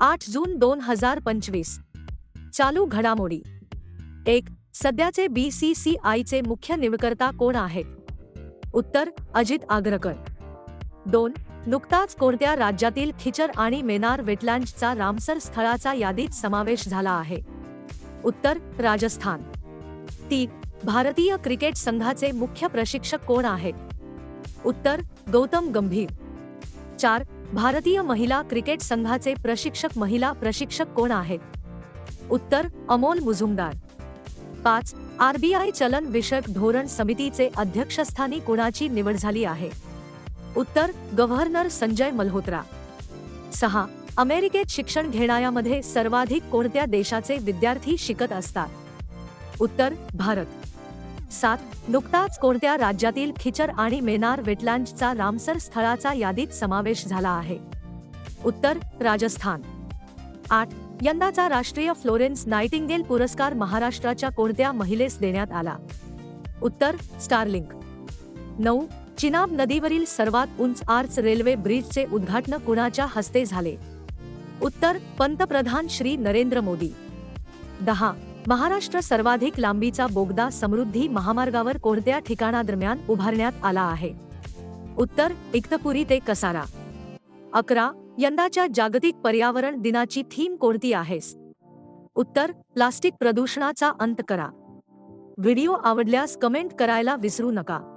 आठ जून दोन हजार पंचवीस. चालू घडामोडी. एक सध्याचे बी सी सी आयचे मुख्य निवडकर्ता कोण आहेत? उत्तर अजित आग्रकर. दोन नुकताच कोणत्या राज्यातील खिचर आणि मेनार वेटलँड्सचा रामसर स्थळाचा यादीत समावेश झाला आहे? उत्तर राजस्थान. तीन भारतीय क्रिकेट संघाचे मुख्य प्रशिक्षक कोण आहेत? उत्तर गौतम गंभीर. चार भारतीय महिला क्रिकेट संघाचे प्रशिक्षक महिला प्रशिक्षक कोण आहेत? उत्तर अमोल मुजुमदार पाच आरबीआय चलन विषयक धोरण समितीचे अध्यक्षस्थानी कोणाची निवड झाली आहे? उत्तर गव्हर्नर संजय मल्होत्रा. सहा अमेरिकेत शिक्षण घेणाऱ्यामध्ये सर्वाधिक कोणत्या देशाचे विद्यार्थी शिकत असतात? उत्तर भारत. सात नुकताच कोणत्या राज्यातील खिचर आणि मेनार वेटलँडचा रामसर स्थळाचा यादीत समावेश झाला आहे? उत्तर राजस्थान. आठ यंदाचा राष्ट्रीय फ्लोरेन्स नाइटिंगेल पुरस्कार महाराष्ट्राच्या कोणत्या महिलेस देण्यात आला? उत्तर स्टारलिंक. नऊ चिनाब नदीवरील सर्वात उंच आर्च रेल्वे ब्रिजचे उद्घाटन कुणाच्या हस्ते झाले? उत्तर पंतप्रधान श्री नरेंद्र मोदी. दहा महाराष्ट्र सर्वाधिक लांबीचा बोगदा समृद्धी महामार्गावर कोणत्या ठिकाणादरम्यान उभारण्यात आला आहे? उत्तर इक्तपुरी ते कसारा. अकरा यंदाच्या जागतिक पर्यावरण दिनाची थीम कोणती आहेस उत्तर प्लास्टिक प्रदूषणाचा अंत करा. व्हिडिओ आवडल्यास कमेंट करायला विसरू नका.